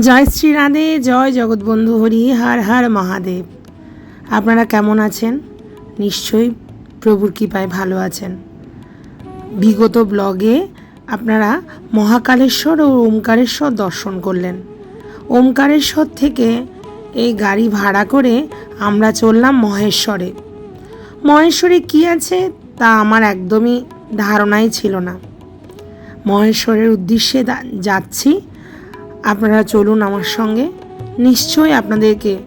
জয় শ্রী রাধে, জয় জগৎবন্ধু হরি, হার হার মহাদেব। আপনারা কেমন আছেন? নিশ্চয়ই প্রভুর কৃপায় ভালো আছেন। বিগত ব্লগে আপনারা মহাকালেশ্বর ও ওমকারেশ্বর দর্শন করলেন। ওমকারেশ্বর থেকে এই গাড়ি ভাড়া করে আমরা চললাম মহেশ্বরে। মহেশ্বরে কি আছে তা আমার একদমই ধারণাই ছিল না। মহেশ্বরের উদ্দেশ্যে যাচ্ছি আপনারা চলুন আমার সঙ্গে। নিশ্চয়ই আপনাদেরকে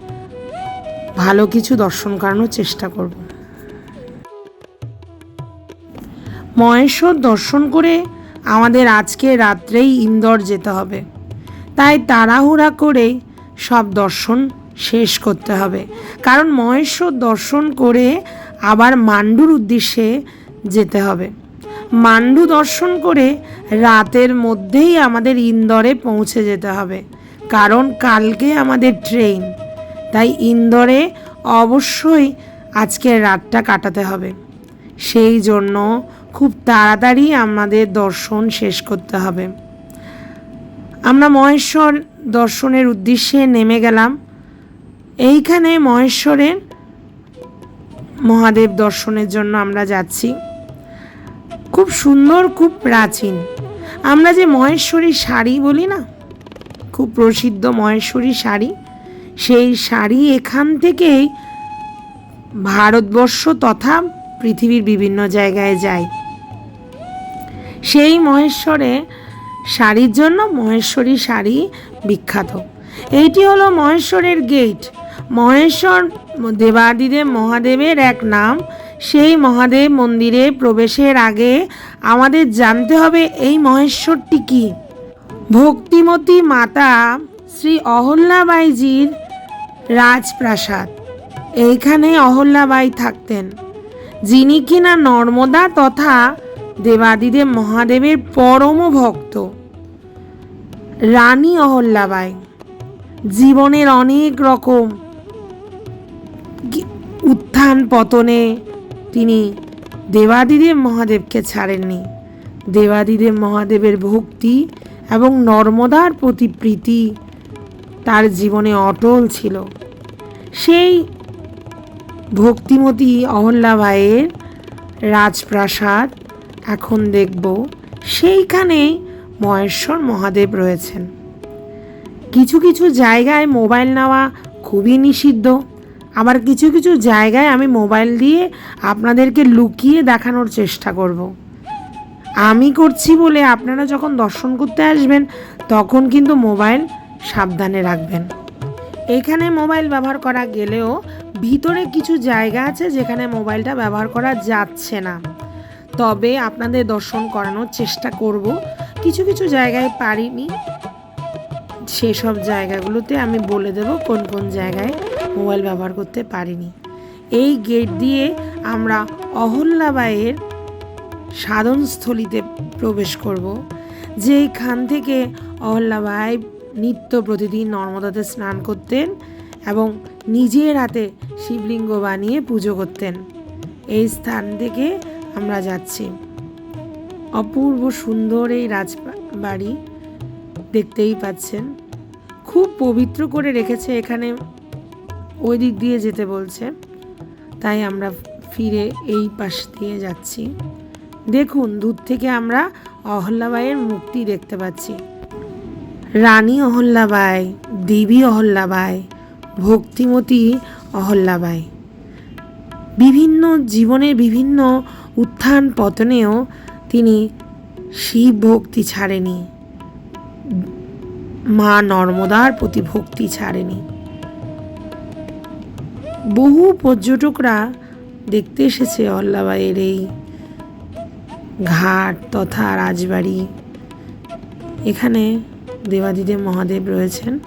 ভালো কিছু দর্শন করানোর চেষ্টা করব। মহেশ্বর দর্শন করে আমাদের আজকে রাত্রেই ইন্দোর যেতে হবে। তাই তাড়াহুড়া করে সব দর্শন শেষ করতে হবে। কারণ মহেশ্বর দর্শন করে আবার মান্ডুর উদ্দেশ্যে যেতে হবে। মান্ডু দর্শন করে রাতের মধ্যেই আমাদের ইন্দোরে পৌঁছে যেতে হবে। কারণ কালকে আমাদের ট্রেন। তাই ইন্দোরে অবশ্যই আজকের রাতটা কাটাতে হবে। সেই জন্য খুব তাড়াতাড়ি আমাদের দর্শন শেষ করতে হবে। আমরা মহেশ্বর দর্শনের উদ্দেশ্যে নেমে গেলাম। এইখানে মহেশ্বরের মহাদেব দর্শনের জন্য আমরা যাচ্ছি। খুব সুন্দর, খুব প্রাচীন। আমরা যে মহেশ্বরী শাড়ি বলি না, খুব প্রসিদ্ধ মহেশ্বরী শাড়ি, সেই শাড়ি এখান থেকেই ভারতবর্ষ তথা পৃথিবীর বিভিন্ন জায়গায় যায়। সেই মহেশ্বরে শাড়ির জন্য মহেশ্বরী শাড়ি বিখ্যাত। এইটি হলো মহেশ্বরের গেট মহেশ্বর দেবাদিদেব মহাদেবের এক নাম সেই মহাদেব মন্দিরে প্রবেশের আগে আমাদের জানতে হবে এই মহেশ্বরটি কি? ভক্তিমতী মাতা শ্রী অহল্যাবাইজির রাজপ্রাসাদ। এইখানে অহল্যাবাই থাকতেন। যিনি কিনা নর্মদা তথা দেবাদিদেব মহাদেবের পরম ভক্ত। রানী অহল্যাবাই। জীবনের অনেক রকম উত্থান পতনে তিনি দেবাদিদেব মহাদেবকে ছাড়েননি। দেবাদিদেব মহাদেবের ভক্তি এবং নর্মদার প্রতি প্রীতি তার জীবনে অটল ছিল। সেই ভক্তিমতী অহল্যাবাইয়ের রাজপ্রাসাদ এখন দেখব। সেইখানেই মহেশ্বর মহাদেব রয়েছেন। কিছু কিছু জায়গায় মোবাইল নেওয়া খুবই নিষিদ্ধ। আবার কিছু কিছু জায়গায় আমি মোবাইল দিয়ে আপনাদেরকে লুকিয়ে দেখানোর চেষ্টা করব। আমি করছি বলে আপনারা যখন দর্শন করতে আসবেন, তখন কিন্তু মোবাইল সাবধানে রাখবেন। এখানে মোবাইল ব্যবহার করা গেলেও ভিতরে কিছু জায়গা আছে যেখানে মোবাইলটা ব্যবহার করা যাচ্ছে না। তবে আপনাদের দর্শন করানোর চেষ্টা করব। কিছু কিছু জায়গায় পারিনি। সেসব জায়গাগুলোতে আমি বলে দেব কোন কোন জায়গায় মোবাইল ব্যবহার করতে পারিনি। এই গেট দিয়ে আমরা অহল্যাবাইয়ের সাধনস্থলিতে প্রবেশ করব যেখান থেকে অহল্যাবাই নিত্য প্রতিদিন নর্মদাতে স্নান করতেন এবং নিজের হাতে শিবলিঙ্গ বানিয়ে পুজো করতেন। এই স্থান থেকে আমরা যাচ্ছি। অপূর্ব সুন্দর এই রাজবাড়ি দেখতেই পাচ্ছেন। খুব পবিত্র করে রেখেছে এখানে। ওই দিক দিয়ে যেতে বলছে। তাই আমরা ফিরে এই পাশ দিয়ে যাচ্ছি। দেখুন, দূর থেকে আমরা অহল্যাবাইয়ের মূর্তি দেখতে পাচ্ছি। রানী অহল্যাবাই, দেবী অহল্যাবাই, ভক্তিমতী অহল্যাবাই। বিভিন্ন জীবনের বিভিন্ন উত্থান পতনেও তিনি শিব ভক্তি ছাড়েনি। মা নর্মদার প্রতি ভক্তি ছাড়েনি। বহু পর্যটকরা দেখতে এসেছে অল্লাবাইয়ের এই ঘাট তথা রাজবাড়ি। এখানে দেবাদিদেব মহাদেব রয়েছেন।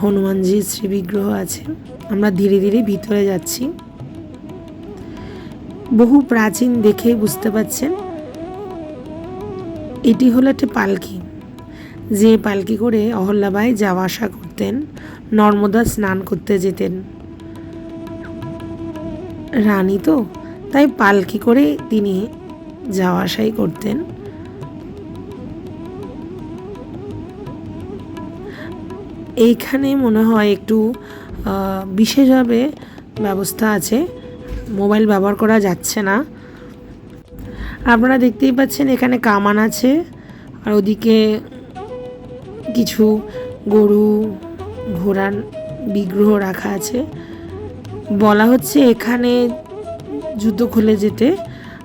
হনুমানজির শ্রী বিগ্রহ আছে আমরা ধীরে ধীরে ভিতরে যাচ্ছি। বহু প্রাচীন দেখে বুঝতে পারছেন এটি হলো একটা পালকি। যে পালকি করে অহল্যাবাই যাওয়া আসা করতেন, নর্মদা স্নান করতে যেতেন। রানী তো, তাই পালকি করে তিনি যাওয়া আসাই করতেন। এইখানে মনে হয় একটু বিশেষভাবে ব্যবস্থা আছে। মোবাইল ব্যবহার করা যাচ্ছে না। আপনারা দেখতেই পাচ্ছেন এখানে কামান আছে, আর ওদিকে কিছু গরু ঘোড়ার বিগ্রহ রাখা আছে। বলা হচ্ছে এখানে জুতো খুলে যেতে।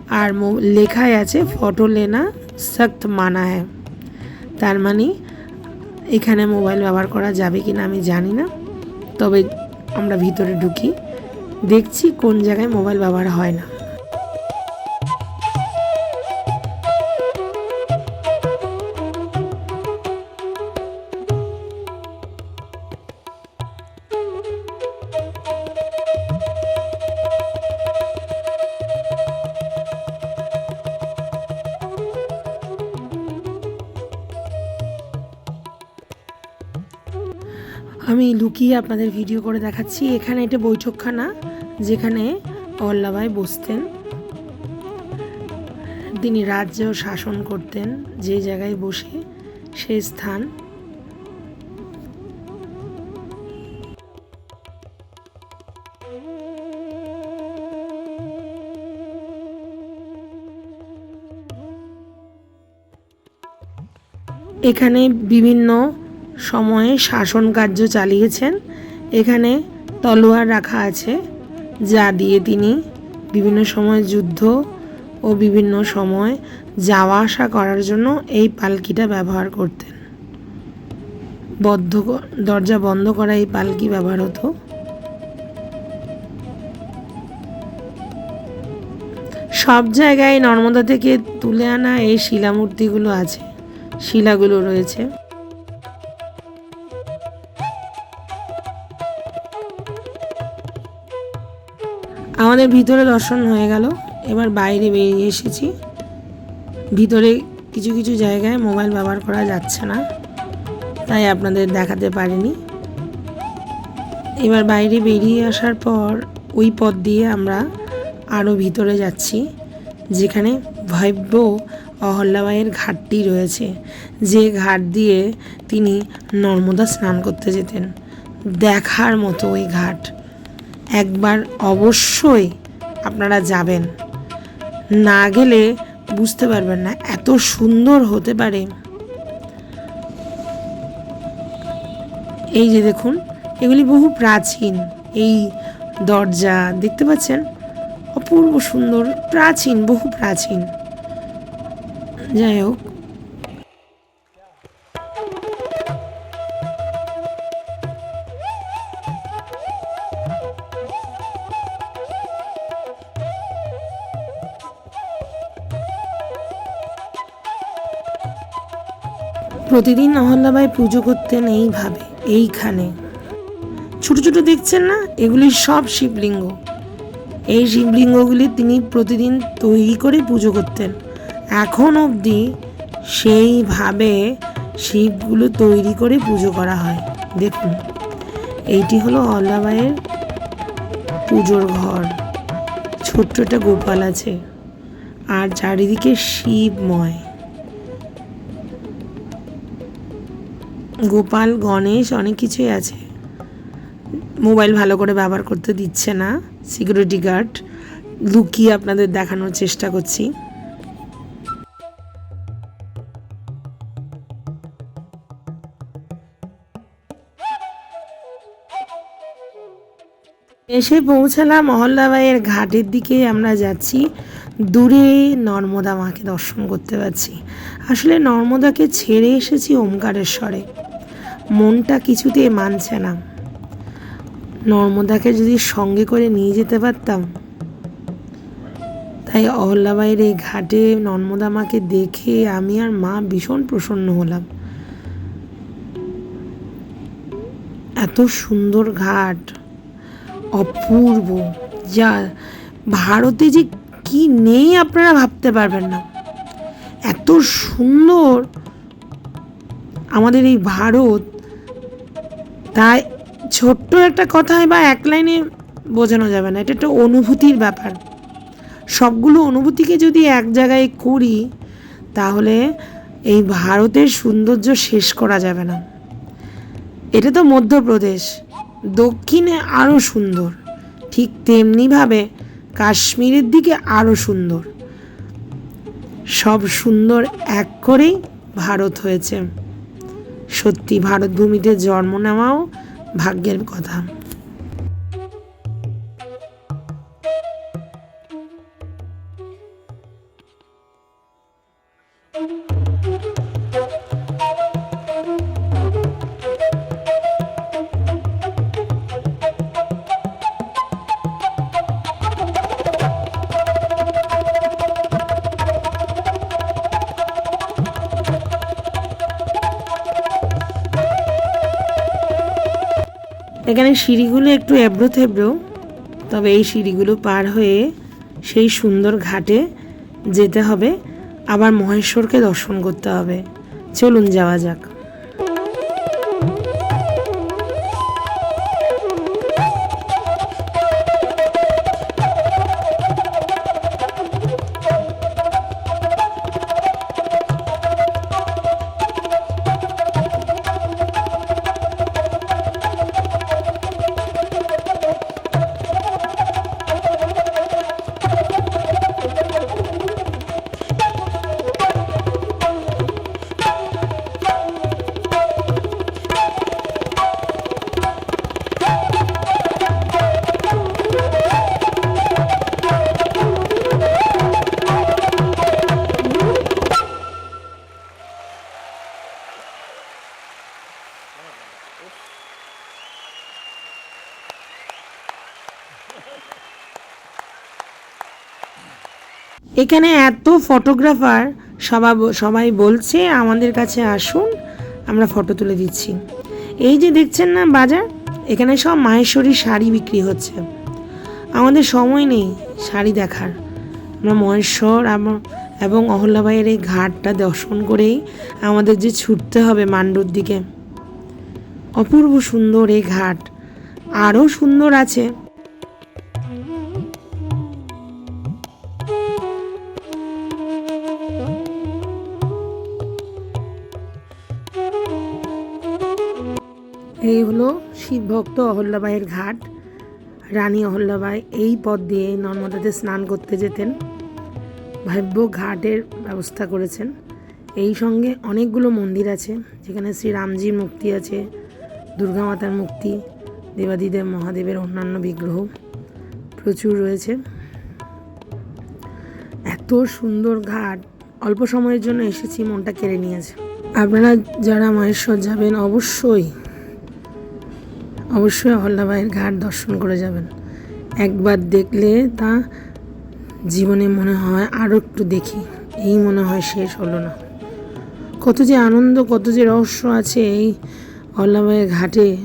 আর লেখায় আছে, ফটো লেনা সख्त মানা হ্যায়। তার মানে এখানে মোবাইল ব্যবহার করা যাবে কি না আমি জানি না। তবে আমরা ভিতরে ঢুকি। দেখছি কোন জায়গায় মোবাইল ব্যবহার হয় না। আপনাদের ভিডিও করে দেখাচ্ছি। এখানে এটা বৈঠকখানা যেখানে অল্লাবাই বসতেন। তিনি রাজ্য শাসন করতেন। যে জায়গায় বসে সেই স্থান। এখানে বিভিন্ন সময়ে শাসন কার্য চালিয়েছেন। এখানে তলোয়ার রাখা আছে, যা দিয়ে তিনি বিভিন্ন সময় যুদ্ধ ও বিভিন্ন সময় যাওয়া আসা করার জন্য এই পালকিটা ব্যবহার করতেন। বদ্ধ দরজা বন্ধ করা এই পালকি ব্যবহার হতো। সব জায়গায় নর্মদা থেকে তুলে আনা এই শিলামূর্তিগুলো আছে, শিলাগুলো রয়েছে। আমাদের ভিতরে দর্শন হয়ে গেল। এবার বাইরে বেরিয়ে এসেছি। ভিতরে কিছু কিছু জায়গায় মোবাইল ব্যবহার করা যাচ্ছে না, তাই আপনাদের দেখাতে পারিনি। এবার বাইরে বেরিয়ে আসার পর ওই পথ দিয়ে আমরা আরও ভিতরে যাচ্ছি, যেখানে ভব্য অহল্যাবাইয়ের ঘাটটি রয়েছে। যে ঘাট দিয়ে তিনি নর্মদা স্নান করতে যেতেন। দেখার মতো ওই ঘাট। একবার অবশ্যই আপনারা যাবেন। না গেলে বুঝতে পারবেন না, এত সুন্দর হতে পারে। এই যে দেখুন, এগুলি বহু প্রাচীন। এই দরজা দেখতে পাচ্ছেন? অপূর্ব সুন্দর, প্রাচীন, বহু প্রাচীন। যাই হোক প্রতিদিন অহল্যাবাই পুজো করতেন এইভাবে, এইখানে। ছোট ছোট দেখছেন না? এগুলি সব শিবলিঙ্গ। এই শিবলিঙ্গগুলি তিনি প্রতিদিন তৈরি করে পুজো করতেন। এখন অবধি সেইভাবে শিবগুলো তৈরি করে পুজো করা হয়। দেখুন, এইটি হলো অহল্যাবাইয়ের পুজোর ঘর। ছোট্ট একটা গোপাল আছে। আর চারিদিকে শিবময়। গোপাল, গণেশ অনেক কিছুই আছে। মোবাইল ভালো করে ব্যবহার করতে দিচ্ছে না সিকিউরিটি গার্ড লুকিয়ে আপনাদের দেখানোর চেষ্টা করছি। এসে পৌঁছালাম মহল্লাবাইয়ের ঘাটের দিকে, আমরা যাচ্ছি দূরে নর্মদা মাকে দর্শন করতে পারছি আসলে নর্মদাকে ছেড়ে এসেছি ওমকারেশ্বরে। মনটা কিছুতেই মানছে না। নর্মদাকে যদি সঙ্গে করে নিয়ে যেতে পারতাম, তাই অহল্যাবাইয়ের এই ঘাটে নর্মদা মাকে দেখে আমি আর মা ভীষণ প্রসন্ন হলাম। এত সুন্দর ঘাট, অপূর্ব, যা ভারতে যে কি নেই আপনারা ভাবতে পারবেন না। এত সুন্দর আমাদের এই ভারত তাই ছোট্ট একটা কথায় বা এক লাইনে বোঝানো যাবে না, এটা একটা অনুভূতির ব্যাপার। সবগুলো অনুভূতিকে যদি এক জায়গায় করি, তাহলে এই ভারতের সৌন্দর্য শেষ করা যাবে না। এটা তো মধ্যপ্রদেশ, দক্ষিণে আরও সুন্দর, ঠিক তেমনিভাবে কাশ্মীরের দিকে আরও সুন্দর। সব সুন্দর এক করেই ভারত হয়েছে। সত্যি ভারতভূমিতে জন্ম নেওয়াও ভাগ্যের কথা। এখানে সিঁড়িগুলো একটু এবড়ো থেবড়ো, তবে এই সিঁড়িগুলো পার হয়ে সেই সুন্দর ঘাটে যেতে হবে। আবার মহেশ্বরকে দর্শন করতে হবে। চলুন যাওয়া যাক। এখানে এত ফটোগ্রাফার সবাই সবাই বলছে, আমাদের কাছে আসুন, আমরা ফটো তুলে দিচ্ছি। এই যে দেখছেন না বাজার? এখানে সব মাহেশ্বরী শাড়ি বিক্রি হচ্ছে। আমাদের সময় নেই শাড়ি দেখার। আমরা মহেশ্বর এবং অহল্যাবাইয়ের এই ঘাটটা দর্শন করেই আমাদের যে ছুটতে হবে মান্ডুর দিকে। অপূর্ব সুন্দর এই ঘাট। আরও সুন্দর আছে। এই হলো শিবভক্ত অহল্যাবাইয়ের ঘাট, রানী অহল্যাবাই। এই পথ দিয়ে নর্মদাতে স্নান করতে যেতেন। ভাব্য ঘাটের ব্যবস্থা করেছেন। এই সঙ্গে অনেকগুলো মন্দির আছে, যেখানে শ্রী রামজির মূর্তি আছে দুর্গা মাতার মূর্তি, দেবাদিদেব মহাদেবের অন্যান্য বিগ্রহ প্রচুর রয়েছে। এত সুন্দর ঘাট, অল্প সময়ের জন্য এসেছি, মনটা কেড়ে নিয়েছে। আপনারা যারা মহেশ্বর যাবেন, অবশ্যই অবশ্যই অহল্যাবাইয়ের ঘাট দর্শন করে যাবেন। একবার দেখলে তা জীবনে মনে হয় আরও একটু দেখি। এই মনে হয় শেষ হলো না। কত যে আনন্দ, কত যে রহস্য আছে এই অহল্যাবাইয়ের ঘাটে।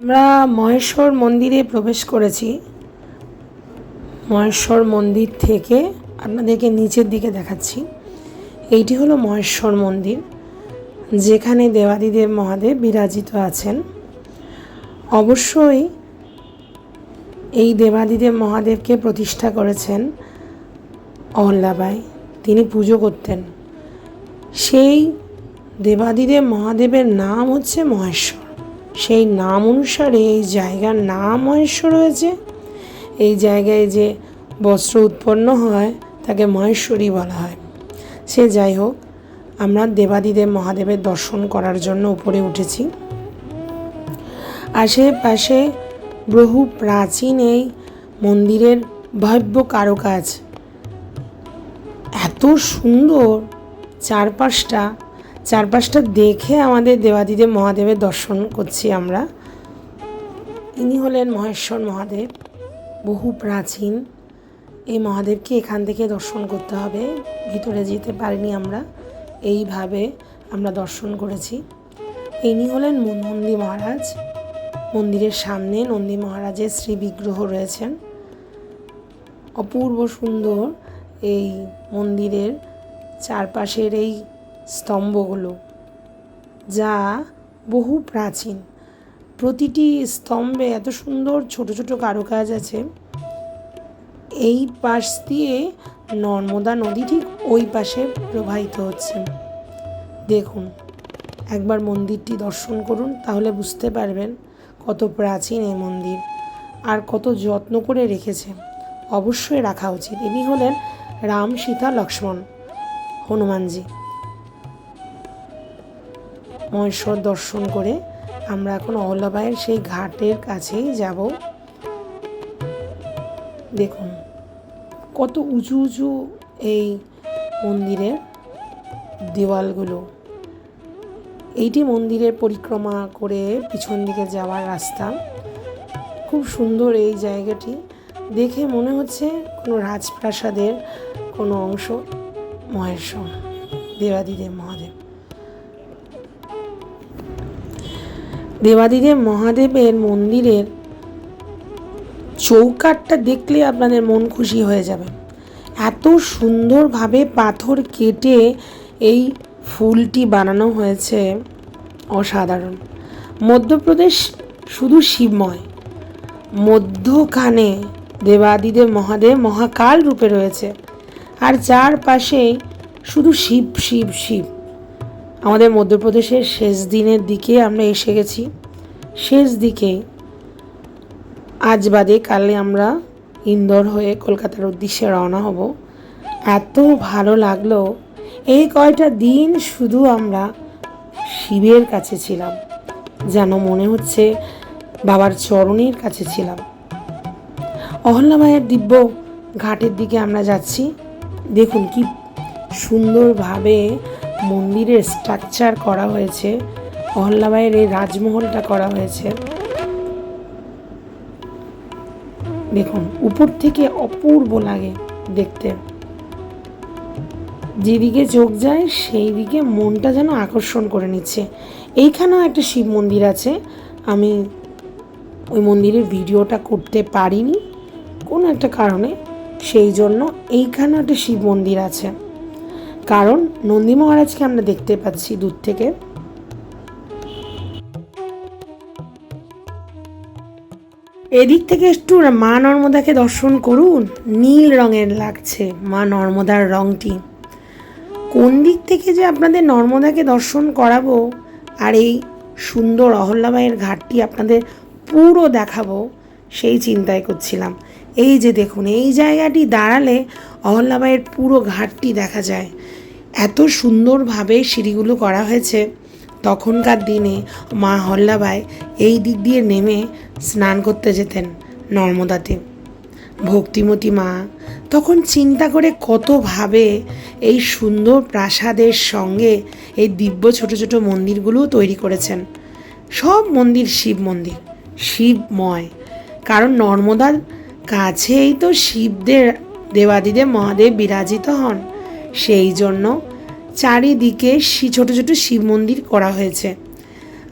আমরা মহেশ্বর মন্দিরে প্রবেশ করেছি। মহেশ্বর মন্দির থেকে আপনাদেরকে নিচের দিকে দেখাচ্ছি। এইটি হলো মহেশ্বর মন্দির, যেখানে দেবাদিদেব মহাদেব বিরাজিত আছেন। অবশ্যই এই দেবাদিদেব মহাদেবকে প্রতিষ্ঠা করেছেন অহল্লাবাই তিনি পুজো করতেন। সেই দেবাদিদেব মহাদেবের নাম হচ্ছে মহেশ্বর। সেই নাম অনুসারে এই জায়গার নাম মহেশ্বর হয়েছে। এই জায়গায় যে বস্ত্র উৎপন্ন হয়, তাকে মহেশ্বরী বলা হয়। সে যাই হোক আমরা দেবাদিদেব মহাদেবের দর্শন করার জন্য উপরে উঠেছি। আশেপাশে বহু প্রাচীন এই মন্দিরের ভব্য কারুকাজ। এত সুন্দর চারপাশটা চারপাশটা দেখে আমাদের দেবাদিদেব মহাদেবের দর্শন করছি আমরা। ইনি হলেন মহেশ্বর মহাদেব, বহু প্রাচীন। এই মহাদেবকে এখান থেকে দর্শন করতে হবে। ভিতরে যেতে পারিনি আমরা। এইভাবে আমরা দর্শন করেছি। ইনি হলেন নন্দী মহারাজ। মন্দিরের সামনে নন্দী মহারাজের শ্রী বিগ্রহ রয়েছেন। অপূর্ব সুন্দর এই মন্দিরের চারপাশের এই স্তম্ভগুলো, যা বহু প্রাচীন। প্রতিটি স্তম্ভে এত সুন্দর ছোট ছোট কারুকাজ আছে। এই পাশ দিয়ে নর্মদা নদী ঠিক ওই পাশে প্রবাহিত হচ্ছে। দেখুন, একবার মন্দিরটি দর্শন করুন, তাহলে বুঝতে পারবেন কত প্রাচীন এই মন্দির আর কত যত্ন করে রেখেছে। অবশ্যই রাখা উচিত। ইনি হলেন রাম সীতা লক্ষ্মণ, হনুমানজি। মহেশ্বর দর্শন করে আমরা এখন অহল্যাবাইয়ের সেই ঘাটের কাছেই যাব। দেখুন, কত উঁচু উঁচু এই মন্দিরের দেওয়ালগুলো। এইটি মন্দিরের পরিক্রমা করে পিছন দিকে যাওয়ার রাস্তা। খুব সুন্দর এই জায়গাটি। দেখে মনে হচ্ছে কোনো রাজপ্রাসাদের কোনো অংশ। মহেশ্বর, দেবাদিদেব মহাদেব। দেবাদিদেব মহাদেবের মন্দিরের চৌকাটটা দেখলে আপনাদের মন খুশি হয়ে যাবে। এত সুন্দরভাবে পাথর কেটে এই ফুলটি বানানো হয়েছে অসাধারণ। মধ্যপ্রদেশ শুধু শিবময়। মধ্যখানে দেবাদিদেব মহাদেব মহাকাল রূপে রয়েছে। আর চারপাশেই শুধু শিব শিব শিব। আমাদের মধ্যপ্রদেশের শেষ দিনের দিকে আমরা এসে গেছি। শেষ দিকে আজ বাদে কালে আমরা ইন্দোর হয়ে কলকাতার উদ্দেশ্যে রওনা হব। এত ভালো লাগল। এই কয়টা দিন শুধু আমরা শিবের কাছে ছিলাম, যেন মনে হচ্ছে বাবার চরণের কাছে ছিলাম। অহল্যামায়ের দিব্য ঘাটের দিকে আমরা যাচ্ছি। দেখুন কি সুন্দরভাবে মন্দিরের স্ট্রাকচার করা হয়েছে অহল্যাবাইয়ের এই রাজমহলটা করা হয়েছে। দেখুন, উপর থেকে অপূর্ব লাগে দেখতে। যেদিকে চোখ যায় সেই দিকে মনটা যেন আকর্ষণ করে নিচ্ছে। এইখানেও একটা শিব মন্দির আছে। আমি ওই মন্দিরের ভিডিওটা করতে পারিনি কোনো একটা কারণে, সেই জন্য এইখানেও একটা শিব মন্দির আছে। কারণ নন্দী মহারাজকে আমরা দেখতে পাচ্ছি দূর থেকে। এদিক থেকে একটু মা নর্মদাকে দর্শন করুন। নীল রঙের লাগছে মা নর্মদার রংটি কোন দিক থেকে যে আপনাদের নর্মদাকে দর্শন করাবো আর এই সুন্দর অহল্যাবাইয়ের ঘাটটি আপনাদের পুরো দেখাবো, সেই চিন্তাই করছিলাম। এই যে দেখুন, এই জায়গাটি দাঁড়ালে অহল্যাবাইয়ের পুরো ঘাটটি দেখা যায়। এত সুন্দরভাবে সিঁড়িগুলো করা হয়েছে। তখনকার দিনে মা হল্লাবাই এই দিক দিয়ে নেমে স্নান করতে যেতেন নর্মদাতে ভক্তিমতী মা তখন চিন্তা করে কতভাবে এই সুন্দর প্রাসাদের সঙ্গে এই দিব্য ছোট ছোট মন্দিরগুলোও তৈরি করেছেন। সব মন্দির শিব মন্দির, শিবময়। কারণ নর্মদার কাছেই তো শিবদের দেবাদিদেব মহাদেব বিরাজিত হন। সেই জন্য চারিদিকে ছোট ছোট শিব মন্দির করা হয়েছে।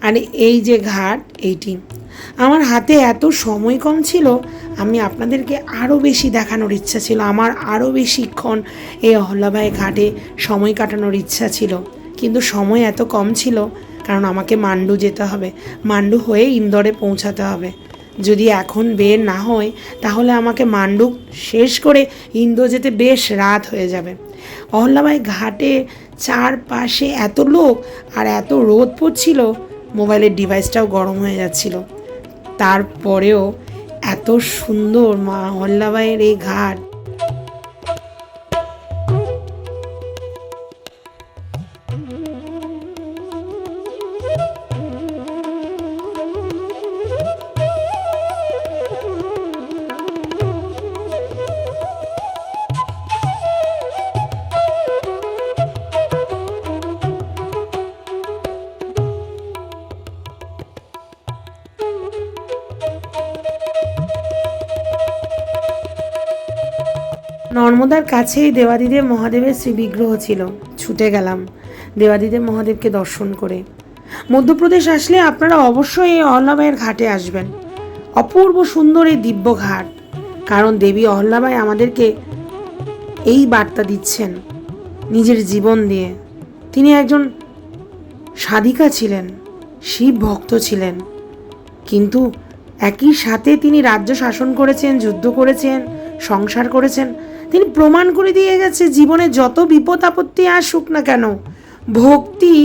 আর এই যে ঘাট, এইটি আমার হাতে এত সময় কম ছিল, আমি আপনাদেরকে আরও বেশি দেখানোর ইচ্ছা ছিল। আমার আরও বেশিক্ষণ এই অহল্যাবাই ঘাটে সময় কাটানোর ইচ্ছা ছিল। কিন্তু সময় এত কম ছিল, কারণ আমাকে মান্ডু যেতে হবে। মান্ডু হয়ে ইন্দোরে পৌঁছাতে হবে। যদি এখন বের না হয়, তাহলে আমাকে মান্ডু শেষ করে ইন্দোর যেতে বেশ রাত হয়ে যাবে। অহল্যাবাই ঘাটে চারপাশে এত লোক আর এত রোদ পড়ছিল, মোবাইলের ডিভাইসটাও গরম হয়ে যাচ্ছিল। তারপরেও এত সুন্দর মা হল্লাবাইয়ের এই ঘাট। নর্মদার কাছেই দেবাদিদেব মহাদেবের শ্রীবিগ্রহ ছিল। ছুটে গেলাম। দেবাদিদেব মহাদেবকে দর্শন করে। মধ্যপ্রদেশ আসলে আপনারা অবশ্যই এই অহল্যাবাইয়ের ঘাটে আসবেন। অপূর্ব সুন্দর এই দিব্য ঘাট। কারণ দেবী অহল্যাবাই আমাদেরকে এই বার্তা দিচ্ছেন নিজের জীবন দিয়ে। তিনি একজন সাধিকা ছিলেন, শিব ভক্ত ছিলেন। কিন্তু একই সাথে তিনি রাজ্য শাসন করেছেন, যুদ্ধ করেছেন, সংসার করেছেন। তিনি প্রমাণ করে দিয়ে গেছে, জীবনে যত বিপদ আপত্তি আসুক না কেন, ভক্তি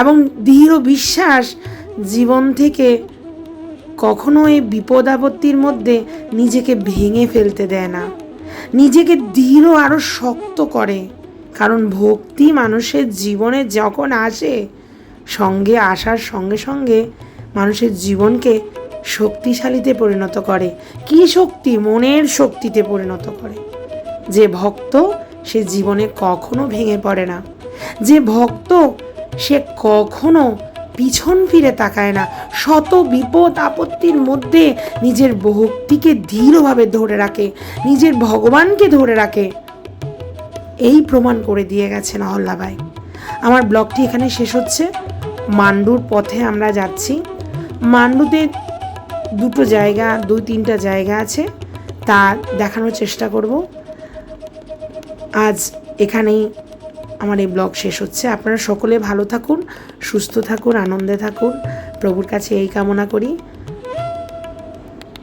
এবং দৃঢ় বিশ্বাস জীবন থেকে কখনো এই বিপদ আপত্তির মধ্যে নিজেকে ভেঙে ফেলতে দেয় না। নিজেকে দৃঢ় আরও শক্ত করে, কারণ ভক্তি মানুষের জীবনে যখন আসে, সঙ্গে আসার সঙ্গে সঙ্গে মানুষের জীবনকে শক্তিশালীতে পরিণত করে। কি শক্তি? মনের শক্তিতে পরিণত করে। ভক্ত সে জীবনে কখনো ভেঙে পড়ে না। যে ভক্ত সে কখনো পিছন ফিরে তাকায় না। শত বিপদ আপত্তির মধ্যে নিজের ভক্তিকে দৃঢ়ভাবে ধরে রাখে, নিজের ভগবানকে ধরে রাখে। এই প্রমাণ করে দিয়ে গেছেন অহল্যাবাই আমার ব্লগটি এখানে শেষ হচ্ছে। মান্ডুর পথে আমরা যাচ্ছি। মান্ডুতে দুটো জায়গা দুই তিনটা জায়গা আছে। তা দেখানোর চেষ্টা করব। আজ এখানেই আমার এই ব্লগ শেষ হচ্ছে। আপনারা সকলে ভালো থাকুন, সুস্থ থাকুন, আনন্দে থাকুন। প্রভুর কাছে এই কামনা করি।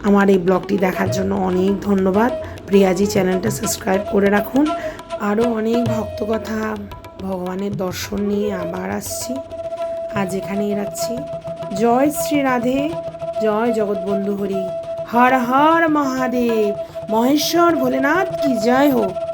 আমার এই ব্লগটি দেখার জন্য অনেক ধন্যবাদ। প্রিয়াজি চ্যানেলটা সাবস্ক্রাইব করে রাখুন। আরও অনেক ভক্তকথা, ভগবানের দর্শন নিয়ে আবার আসছি। আজ এখানেই রাখছি। জয় শ্রী রাধে, জয় জগৎবন্ধু হরি। হর হর মহাদেব। মহেশ্বর ভোলেনাথ কি জয় হোক।